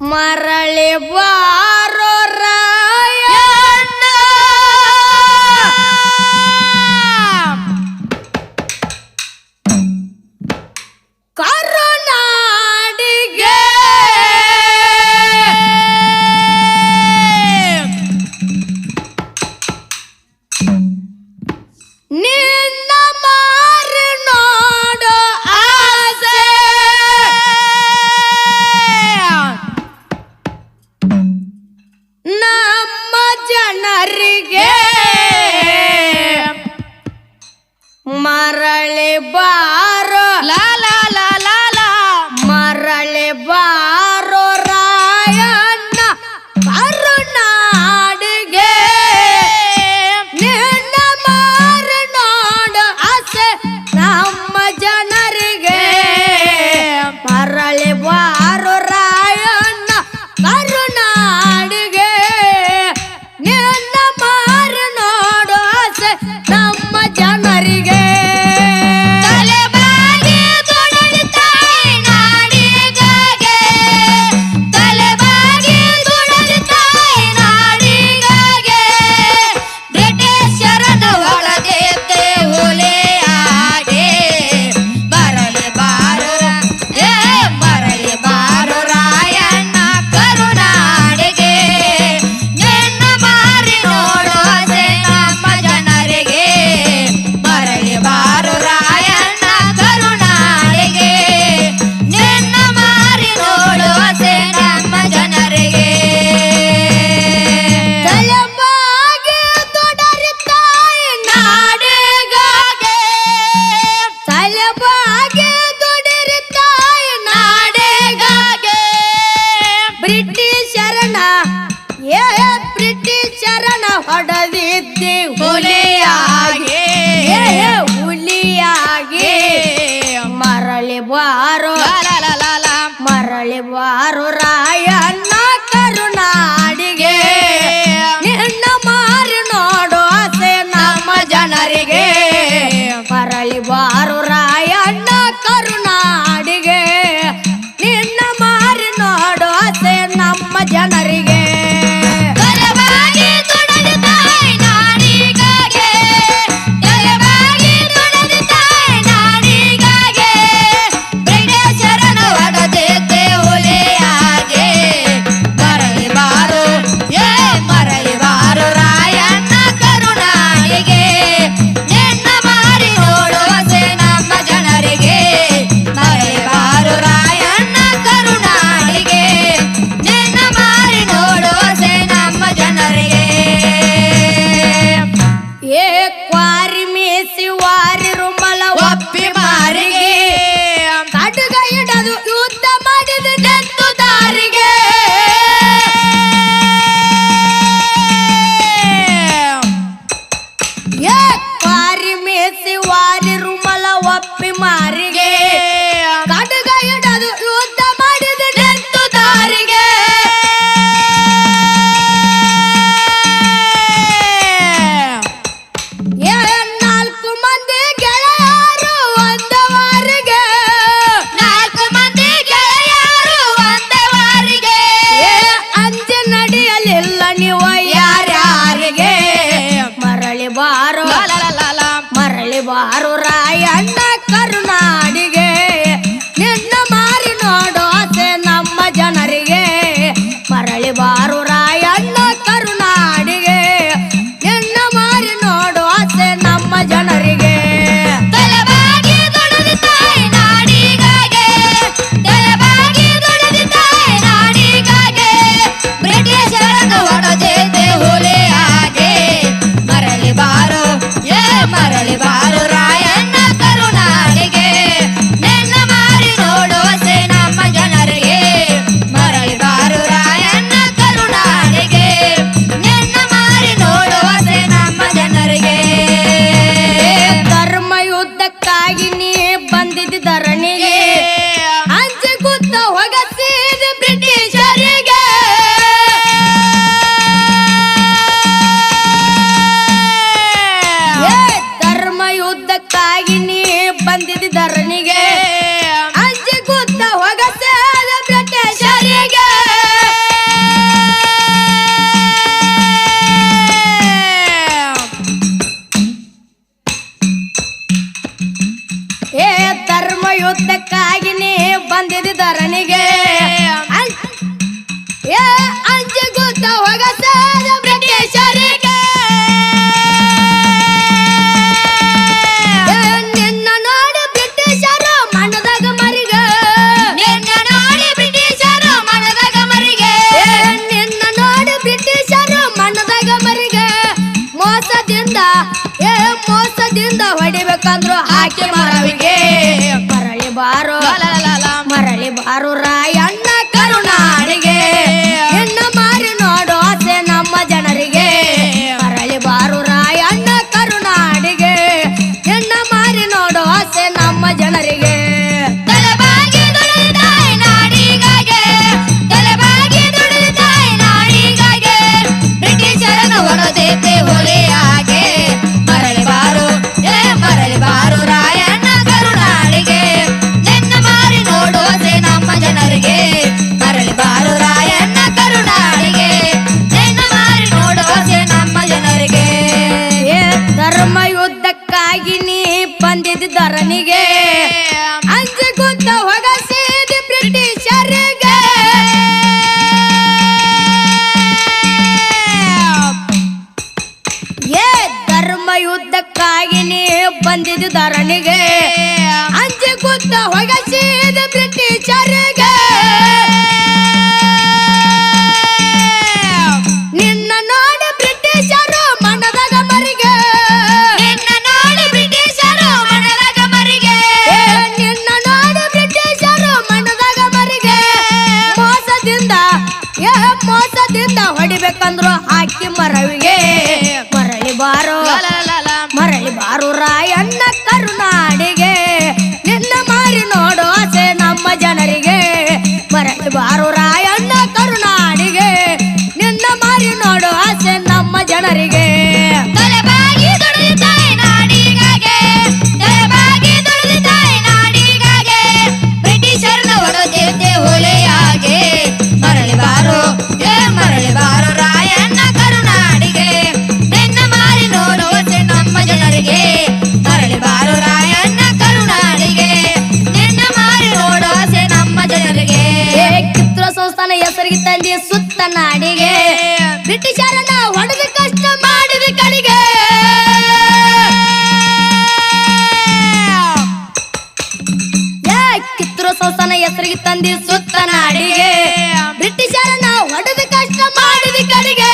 ಮರಳಿ ಬಾರೋ ಹುಲಿಯಾಗಿ ಮರಳಿ ಬಾರೋ ಮರಳಿ ಬಾರೋ Harus. ಏ ಧರ್ಮ ಯುದ್ಧಕ್ಕಾಗಿ ನೀ ಬಂದಿದ್ದ ಧರಣಿಗೆ. ಏ, ಅಂಜು ಗೊತ್ತ ನಿನ್ನ ನೋಡಿ ಬ್ರಿಟಿಷರು ಮನದಾಗ ಮರಿಗ. ನಿನ್ನ ಬ್ರಿಟಿಷರು ಮನದಾಗ ನಿನ್ನ ನೋಡಿ ಬ್ರಿಟಿಷರು ಮನದಾಗ ಮರಿಗ. ಮೋಸದಿಂದ ಮೋಸದಿಂದ ಹೊಡಿಬೇಕಂದ್ರು ಹಾಕಿ ಮರವಿಗೆ. ಮರಳಿ ಬಾರು. ಮರಳಿ ಬಾರು ರಾಯ ಬೇಕಂದ್ರು ಒಳಗೆ ತಂದಿ ಸುತ್ತ ನಾಡಿಗೆ. ಬ್ರಿಟಿಷರನ್ನ ಹೊಡೆದು ಕಷ್ಟ ಮಾಡಿದ ಕಡೆಗೆ ಕಿತ್ತೂರು ಸಂಸ್ಥಾನ ಹೆಸರಿಗೆ ತಂದಿ ಸುತ್ತ ನಾಡಿಗೆ? ಬ್ರಿಟಿಷರನ್ನ ಹೊಡೆದು ಕಷ್ಟ ಮಾಡಿದ ಕಡೆಗೆ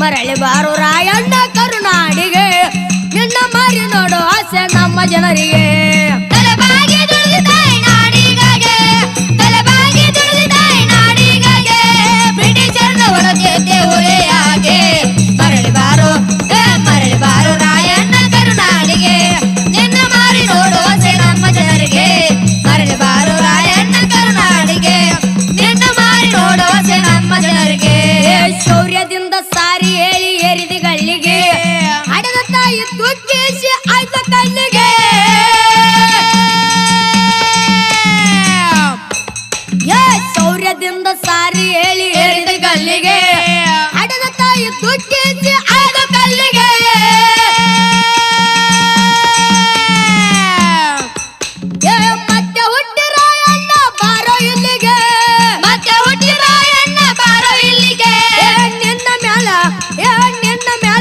ಮರಳಿ ಬಾರು ರಾಯಣ್ಣ ಕರುನಾಡಿಗೆ ನಿನ್ನ ಮಾರಿ ನೋಡು ಆಸೆ ನಮ್ಮ ಜನರಿಗೆ.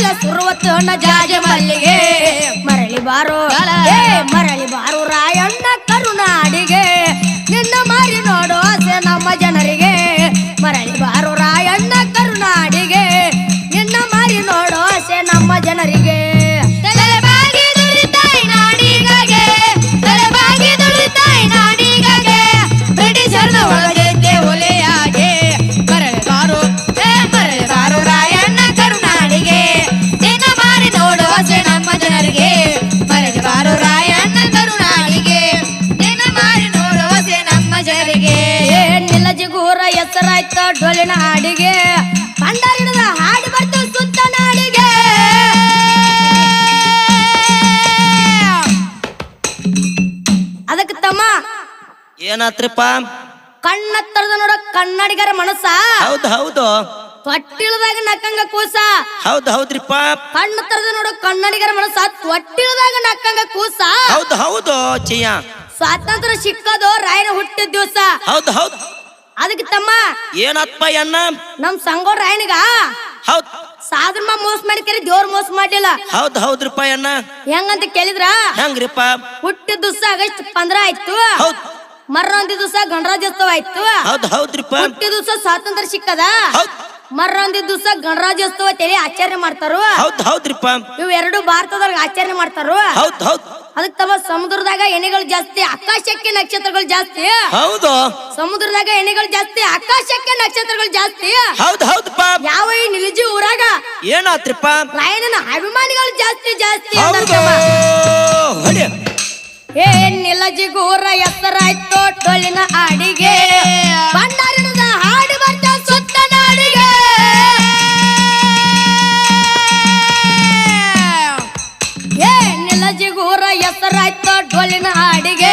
ಮ್ಯಾಲ ಸುರುವತ್ತನ ಜಾಜಿ ಮಲ್ಲಿಗೆ. ಮರಳಿ ಬಾರೋ. ತಮ್ಮ ಏನಾತ್ರಿಪ್ಪ? ಕಣ್ಣ ತರದ ನೋಡ ಕನ್ನಡಿಗರ ಮನಸ್ಸ. ಹೌದು ಹೌದು. ತೊಟ್ಟಿಳದಾಗ ನಕ್ಕಂಗ ಕೂಸ. ಹೌದು ಹೌದ್ರಿಪ್ಪ. ಕಣ್ಣ ತರದ ನೋಡ ಕನ್ನಡಿಗರ ಮನಸ್ಸ. ತೊಟ್ಟಿಳದಾಗ ನಕ್ಕಂಗ ಕೂಸ. ಹೌದು ಹೌದು ಚಿಯ ಸ್ವಾತಂತ್ರ್ಯ ಸಿಕ್ಕದು ರಾಯನ ಹುಟ್ಟಿದ ದಿವಸ. ಹೌದು ಹೌದು. ಅದಕ್ಕೆ ತಮ್ಮ. ಏನತ್ಪ ಅಣ್ಣ? ನಮ್ ಸಂಗೋಡ್ ರಾಯನಿಗ ಹೌದ್. ಮೋಸ ಮಾಡಿಕರಿ ದೇವ್ರ ಮೋಸ ಮಾಡಿಲ್ಲ ಹೌದ್ ಹೌದ್ರಿಪ್ಪ ಅಣ್ಣ. ಹೆಂಗಂತ ಕೇಳಿದ್ರ? ಹೆಂಗ್ರಿಪ್ಪ? ಹುಟ್ಟಿದ ದಿವಸ ಆಗಸ್ಟ್ ಪಂದ್ರ ಆಯ್ತು. ಹೌದ್. ಮರ್ರೊಂದಿ ದಿವಸ ಗಣರಾಜ್ಯೋತ್ಸವ ಆಯ್ತು. ಹೌದ್ ಹೌದ್ರಿಪ್ಪ. ಹುಟ್ಟಿದ ದಿವಸ ಸ್ವಾತಂತ್ರ್ಯ ಸಿಕ್ಕದ. ಹೌದ್. ಮರ್ರೊಂದಿ ದಿವಸ ಗಣರಾಜ್ಯೋತ್ಸವ ತೇಳಿ ಆಚರಣೆ ಮಾಡ್ತಾರು. ಹೌದ್ ಹೌದ್ರಿಪ್ಪ. ಇವ್ ಎರಡು ಭಾರತದಾಗ ಆಚರಣೆ ಮಾಡ್ತಾರು. ಹೌದ್ ಹೌದ್. ಅದಕ್ಕೆ ತಮ್ಮ ಸಮುದ್ರದಾಗ ಎಣೆಗಳು ಜಾಸ್ತಿ ಆಕಾಶಕ್ಕೆ ನಕ್ಷತ್ರಗಳು ಜಾಸ್ತಿ. ಹೌದು. ಸಮುದ್ರದಾಗ ಎಣೆಗಳು ಜಾಸ್ತಿ ಆಕಾಶಕ್ಕೆ ನಕ್ಷತ್ರಗಳು ಜಾಸ್ತಿ. ಹೌದ್ ಹೌದಪ್ಪ ಯಾವ ಏನಾತ್ರಿಪ್ಪ? ರಾಯಣ್ಣನ ಅಭಿಮಾನಿಗಳು ಜಾಸ್ತಿ ಜಾಸ್ತಿ ಏನಿಲ್ಲ ಹೊಡಿ. ಏ ನಿಲಜಿಗೂರ ಎತ್ತರಾಯ್ತು ಟೊಳ್ಳಿನ ಆಡಿಗೆ ಭಂಡಾರಿಣದ ಹಾಡಿ ಬರ್ತ ಸುತ್ತ ನಾಡಿಗೆ. ಏ ನಿಲಜಿಗೂರ ಎತ್ತರಾಯ್ತು ಡೊಳ್ಳಿನ ಆಡಿಗೆ